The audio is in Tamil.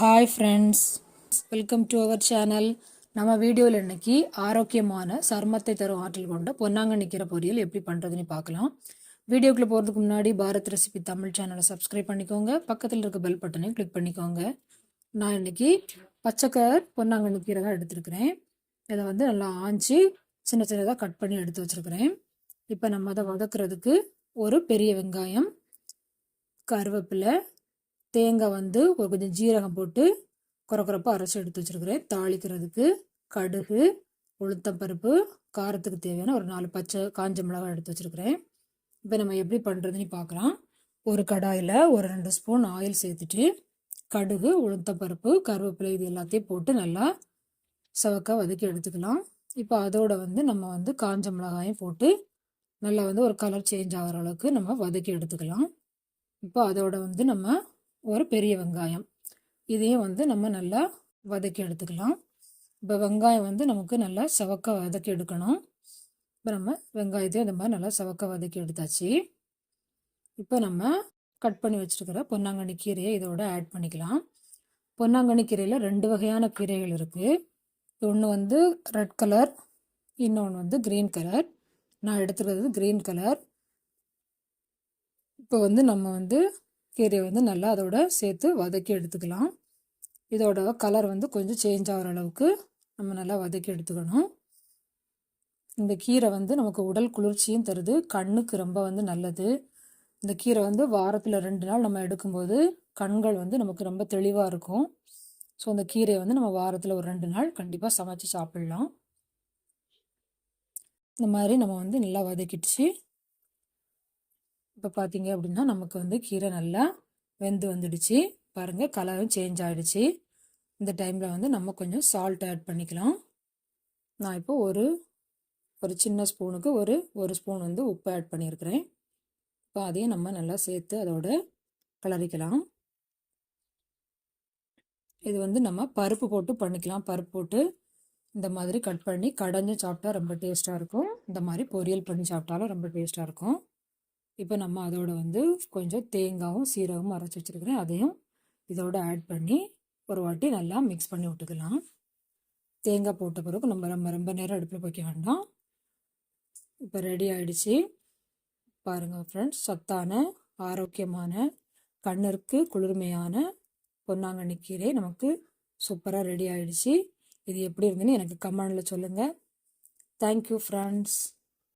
Hi friends welcome to our channel நம்ம வீடியோவில் இன்னைக்கு ஆரோக்கியமான சருமத்தை தரும் ஆற்றல் கொண்ட பொன்னாங்கண்ணி கீரை பொரியல் எப்படி பண்ணுறதுன்னு பார்க்கலாம். வீடியோக்குள்ளே போகிறதுக்கு முன்னாடி பாரத் ரெசிபி தமிழ் சேனலை சப்ஸ்கிரைப் பண்ணிக்கோங்க. பக்கத்தில் இருக்க பெல் பட்டனையும் கிளிக் பண்ணிக்கோங்க. நான் இன்னைக்கு பச்சை கலர் பொன்னாங்கண்ணி கீரை தான் எடுத்துருக்கிறேன். இதை வந்து நல்லா ஆஞ்சி சின்ன சின்னதாக கட் பண்ணி எடுத்து வச்சுருக்கிறேன். இப்போ நம்ம அதை வதக்குறதுக்கு ஒரு பெரிய வெங்காயம் கருவேப்பிலை தேங்காய் வந்து ஒரு கொஞ்சம் ஜீரகம் போட்டு குறக்குறப்பாக அரைச்சி எடுத்து வச்சுருக்கிறேன். தாளிக்கிறதுக்கு கடுகு உளுத்தம்பருப்பு காரத்துக்கு தேவையான ஒரு நாலு பச்சை காஞ்ச மிளகாய் எடுத்து வச்சுருக்கிறேன். இப்போ நம்ம எப்படி பண்ணுறதுன்னு பார்க்கலாம் ஒரு கடாயில் ஒரு ரெண்டு ஸ்பூன் ஆயில் சேர்த்துட்டு கடுகு உளுத்தம்பருப்பு கருவேப்பிலை இது எல்லாத்தையும் போட்டு நல்லா சவக்க வதக்கி எடுத்துக்கலாம். இப்போ அதோட வந்து நம்ம வந்து காஞ்ச மிளகாயும் போட்டு நல்லா வந்து ஒரு கலர் சேஞ்ச் ஆகிற அளவுக்கு நம்ம வதக்கி எடுத்துக்கலாம். இப்போ அதோட வந்து நம்ம ஒரு பெரிய வெங்காயம். இதையும் வந்து நம்ம நல்லா வதக்கி எடுத்துக்கலாம். இப்போ வெங்காயம் வந்து நமக்கு நல்லா சவக்க வதக்கி எடுக்கணும். இப்போ நம்ம வெங்காயத்தையும் இந்த மாதிரி நல்லா சவக்க வதக்கி எடுத்தாச்சு. இப்போ நம்ம கட் பண்ணி வச்சுருக்கிற பொன்னாங்கண்ணி கீரையை இதோட ஆட் பண்ணிக்கலாம். பொன்னாங்கண்ணி கீரையில் ரெண்டு வகையான கீரைகள் இருக்குது ஒன்று வந்து ரெட் கலர் இன்னொன்று வந்து க்ரீன் கலர் நான் எடுத்துக்கிறது க்ரீன் கலர் இப்போ வந்து நம்ம வந்து கீரையை வந்து நல்லா அதோட சேர்த்து வதக்கி எடுத்துக்கலாம். இதோட கலர் வந்து கொஞ்சம் சேஞ்ச் ஆகிற அளவுக்கு நம்ம நல்லா வதக்கி எடுத்துக்கணும். இந்த கீரை வந்து நமக்கு உடல் குளிர்ச்சியும் தருது கண்ணுக்கு ரொம்ப வந்து நல்லது. இந்த கீரை வந்து வாரத்தில் ரெண்டு நாள் நம்ம எடுக்கும்போது கண்கள் வந்து நமக்கு ரொம்ப தெளிவாக இருக்கும். ஸோ அந்த கீரையை வந்து நம்ம வாரத்தில் ஒரு ரெண்டு நாள் கண்டிப்பாக சமைச்சு சாப்பிட்லாம். இந்த மாதிரி நம்ம வந்து நல்லா வதக்கிடுச்சு. இப்போ பார்த்தீங்க அப்படின்னா நமக்கு வந்து கீரை நல்லா வெந்து வந்துடுச்சு. பாருங்கள் கலரும் சேஞ்ச் ஆகிடுச்சு இந்த டைமில் வந்து நம்ம கொஞ்சம் சால்ட் ஆட் பண்ணிக்கலாம். நான் இப்போ ஒரு ஒரு சின்ன ஸ்பூனுக்கு ஒரு ஒரு ஸ்பூன் வந்து உப்பு ஆட் பண்ணியிருக்கிறேன். இப்போ அதையும் நம்ம நல்லா சேர்த்து அதோட கலரிக்கலாம் இது வந்து நம்ம பருப்பு போட்டு பண்ணிக்கலாம். பருப்பு போட்டு இந்த மாதிரி கட் பண்ணி கடைஞ்சு சாப்பிட்டா ரொம்ப டேஸ்ட்டாக இருக்கும். இந்த மாதிரி பொரியல் பண்ணி சாப்பிட்டாலும் ரொம்ப டேஸ்ட்டாக இருக்கும். இப்போ நம்ம அதோட வந்து கொஞ்சம் தேங்காயும் சீரகமும் அரைச்சி வச்சுருக்கிறேன். அதையும் இதோட ஆட் பண்ணி ஒரு வாட்டி நல்லா மிக்ஸ் பண்ணி விட்டுக்கலாம். தேங்காய் போட்ட பிறகு நம்ம ரொம்ப ரொம்ப நேரம் அடுப்பில் வைக்க வேண்டாம். இப்போ ரெடி ஆகிடுச்சு பாருங்கள் ஃப்ரெண்ட்ஸ் சத்தான ஆரோக்கியமான கண்ணிற்கு குளிர்மையான பொன்னாங்கண்ணி கீரை நமக்கு சூப்பராக ரெடி ஆகிடுச்சு இது எப்படி இருந்துன்னு எனக்கு கமெண்டில் சொல்லுங்கள் தேங்க்யூ ஃப்ரெண்ட்ஸ்